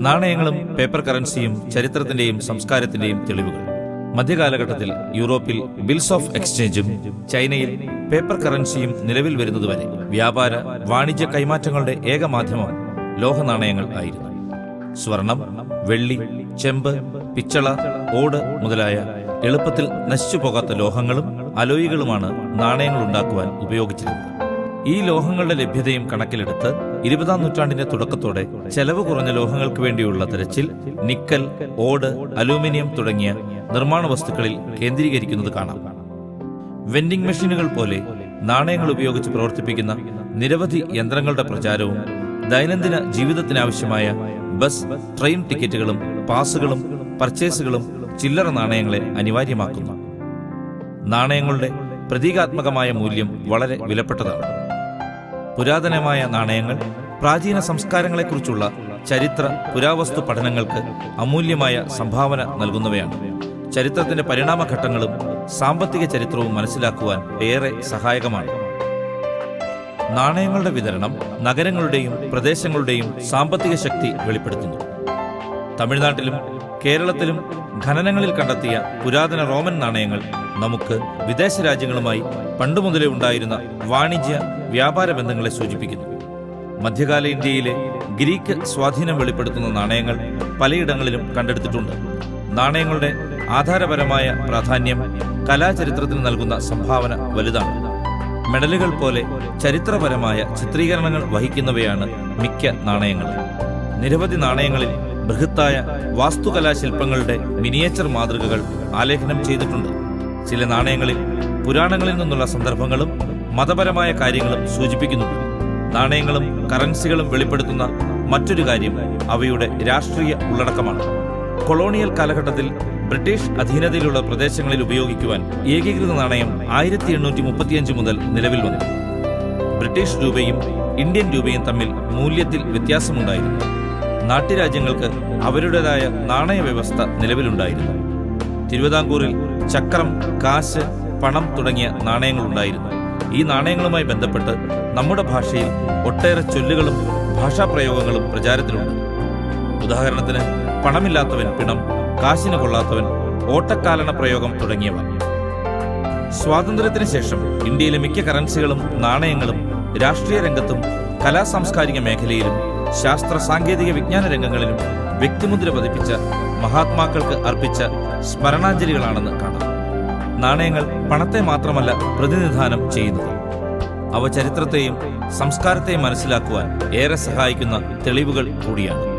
നാണയങ്ങളും പേപ്പർ കറൻസിയും ചരിത്രത്തിന്റെയും സംസ്കാരത്തിന്റെയും തെളിവുകൾ. മധ്യകാലഘട്ടത്തിൽ യൂറോപ്പിൽ ബിൽസ് ഓഫ് എക്സ്ചേഞ്ചും ചൈനയിൽ പേപ്പർ കറൻസിയും നിലവിൽ വരുന്നതുവരെ വ്യാപാര വാണിജ്യ കൈമാറ്റങ്ങളുടെ ഏക മാധ്യമം ലോഹ നാണയങ്ങൾ ആയിരുന്നു. സ്വർണം വെള്ളി ചെമ്പ് പിച്ചള ഓട് മുതലായ എളുപ്പത്തിൽ നശിച്ചു പോകാത്ത ലോഹങ്ങളും അലോയികളുമാണ് നാണയങ്ങൾ ഉണ്ടാക്കുവാൻ ഉപയോഗിച്ചിരുന്നത്. ഈ ലോഹങ്ങളുടെ ലഭ്യതയും കണക്കിലെടുത്ത് ഇരുപതാം നൂറ്റാണ്ടിന്റെ തുടക്കത്തോടെ ചെലവ് കുറഞ്ഞ ലോഹങ്ങൾക്ക് വേണ്ടിയുള്ള തിരച്ചിൽ നിക്കൽ ഓട് അലൂമിനിയം തുടങ്ങിയ നിർമ്മാണ വസ്തുക്കളിൽ കേന്ദ്രീകരിക്കുന്നത് കാണാം. വെൻഡിംഗ് മെഷീനുകൾ പോലെ നാണയങ്ങൾ ഉപയോഗിച്ച് പ്രവർത്തിപ്പിക്കുന്ന നിരവധി യന്ത്രങ്ങളുടെ പ്രചാരവും ദൈനംദിന ജീവിതത്തിനാവശ്യമായ ബസ് ട്രെയിൻ ടിക്കറ്റുകളും പാസുകളും പർച്ചേസുകളും ചില്ലറ നാണയങ്ങളെ അനിവാര്യമാക്കുന്നു. നാണയങ്ങളുടെ പ്രതീകാത്മകമായ മൂല്യം വളരെ വിലപ്പെട്ടതാണ്. പുരാതനമായ നാണയങ്ങൾ പ്രാചീന സംസ്കാരങ്ങളെക്കുറിച്ചുള്ള ചരിത്ര പുരാവസ്തു പഠനങ്ങൾക്ക് അമൂല്യമായ സംഭാവന നൽകുന്നവയാണ്. ചരിത്രത്തിന്റെ പരിണാമഘട്ടങ്ങളും സാമ്പത്തിക ചരിത്രവും മനസ്സിലാക്കുവാൻ ഏറെ സഹായകമാണ്. നാണയങ്ങളുടെ വിതരണം നഗരങ്ങളുടെയും പ്രദേശങ്ങളുടെയും സാമ്പത്തിക ശക്തി വെളിപ്പെടുത്തുന്നു. തമിഴ്നാട്ടിലും കേരളത്തിലും ഖനനങ്ങളിൽ കണ്ടെത്തിയ പുരാതന റോമൻ നാണയങ്ങൾ നമുക്ക് വിദേശ രാജ്യങ്ങളുമായി പണ്ടുമുതലേ ഉണ്ടായിരുന്ന വാണിജ്യ വ്യാപാര ബന്ധങ്ങളെ സൂചിപ്പിക്കുന്നു. മധ്യകാല ഇന്ത്യയിലെ ഗ്രീക്ക് സ്വാധീനം വെളിപ്പെടുത്തുന്ന നാണയങ്ങൾ പലയിടങ്ങളിലും കണ്ടെടുത്തിട്ടുണ്ട്. നാണയങ്ങളുടെ ആധാരപരമായ പ്രാധാന്യം കലാചരിത്രത്തിന് നൽകുന്ന സംഭാവന വലുതാണ്. മെഡലുകൾ പോലെ ചരിത്രപരമായ ചിത്രീകരണങ്ങൾ വഹിക്കുന്നവയാണ് മിക്ക നാണയങ്ങൾ നിരവധി നാണയങ്ങളിൽ ബൃഹത്തായ വാസ്തുകലാശില്പങ്ങളുടെ മിനിയേച്ചർ മാതൃകകൾ ആലേഖനം ചെയ്തിട്ടുണ്ട്. ചില നാണയങ്ങളിൽ പുരാണങ്ങളിൽ നിന്നുള്ള സന്ദർഭങ്ങളും മതപരമായ കാര്യങ്ങളും സൂചിപ്പിക്കുന്നുണ്ട്. നാണയങ്ങളും കറൻസികളും വെളിപ്പെടുത്തുന്ന മറ്റൊരു കാര്യം അവയുടെ രാഷ്ട്രീയ ഉള്ളടക്കമാണ്. കൊളോണിയൽ കാലഘട്ടത്തിൽ ബ്രിട്ടീഷ് അധീനതയിലുള്ള പ്രദേശങ്ങളിൽ ഉപയോഗിക്കുവാൻ ഏകീകൃത നാണയം ആയിരത്തി എണ്ണൂറ്റി മുപ്പത്തിയഞ്ച് മുതൽ നിലവിൽ വന്നു. ബ്രിട്ടീഷ് രൂപയും ഇന്ത്യൻ രൂപയും തമ്മിൽ മൂല്യത്തിൽ വ്യത്യാസമുണ്ടായിരുന്നു. നാട്ടുരാജ്യങ്ങൾക്ക് അവരുടേതായ നാണയ വ്യവസ്ഥ നിലവിലുണ്ടായിരുന്നു. തിരുവിതാംകൂറിൽ ചക്രം കാശ് പണം തുടങ്ങിയ നാണയങ്ങൾ ഉണ്ടായിരുന്നു ഈ നാണയങ്ങളുമായി ബന്ധപ്പെട്ട് നമ്മുടെ ഭാഷയിൽ ഒട്ടേറെ ചൊല്ലുകളും ഭാഷാപ്രയോഗങ്ങളും പ്രചാരത്തിലുണ്ട്. ഉദാഹരണത്തിന് പണമില്ലാത്തവൻ പിണം കാശിന് കൊള്ളാത്തവൻ ഓട്ടക്കാലണ പ്രയോഗം തുടങ്ങിയവ. സ്വാതന്ത്ര്യത്തിന് ശേഷം ഇന്ത്യയിലെ മിക്ക കറൻസികളും നാണയങ്ങളും രാഷ്ട്രീയ രംഗത്തും കലാ സാംസ്കാരിക മേഖലയിലും ശാസ്ത്ര സാങ്കേതിക വിജ്ഞാന രംഗങ്ങളിലും വ്യക്തിമുദ്ര പതിപ്പിച്ച മഹാത്മാക്കൾക്ക് അർപ്പിച്ച സ്മരണാഞ്ജലികളാണെന്ന് കാണാം. നാണയങ്ങൾ പണത്തെ മാത്രമല്ല പ്രതിനിധാനം ചെയ്യുന്നത്. അവ ചരിത്രത്തെയും സംസ്കാരത്തെയും മനസ്സിലാക്കുവാൻ ഏറെ സഹായിക്കുന്ന തെളിവുകൾ കൂടിയാണ്.